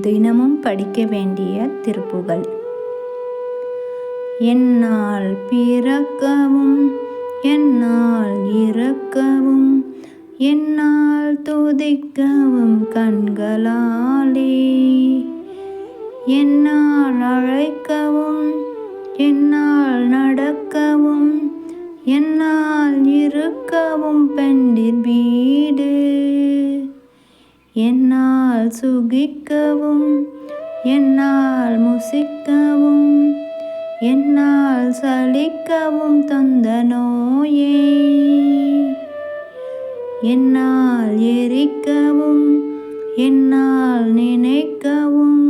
தினமும் படிக்க வேண்டிய திருப்புகள். என்னால் பிறக்கவும் என்னால் இறக்கவும் என்னால் துதிக்கவும் கண்களாலே. என்னால் அழைக்கவும் என்னால் நடக்கவும் என்னால் இருக்கவும் பெண்டிர் என்னால் சுகிக்கவும் என்னால் முசிக்கவும் என்னால் சலிக்கவும் தந்த நோயே. என்னால் எரிக்கவும் என்னால் நினைக்கவும்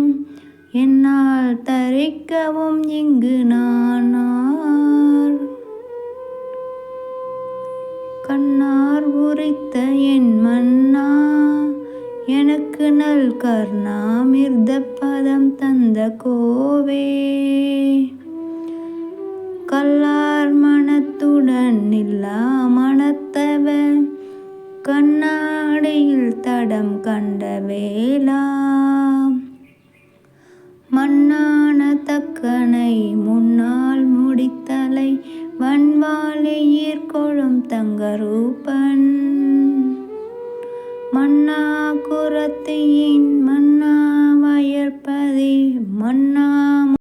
என்னால் தரிக்கவும் இங்கு நானார். கண்ணார் உரித்த என் மண் எனக்கு நல் கர்ணாமிர்த பதம் தந்த கோவே. கல்லார் மனத்துடன் இல்லா மனத்தவ கண்ணாடியில் தடம் கண்ட வேளா. மண்ணான தக்கனை முன்னால் முடித்தலை வன்வாலை ஈர்கொழும் தங்கரூபன் மன்னா புறத்து என் மண்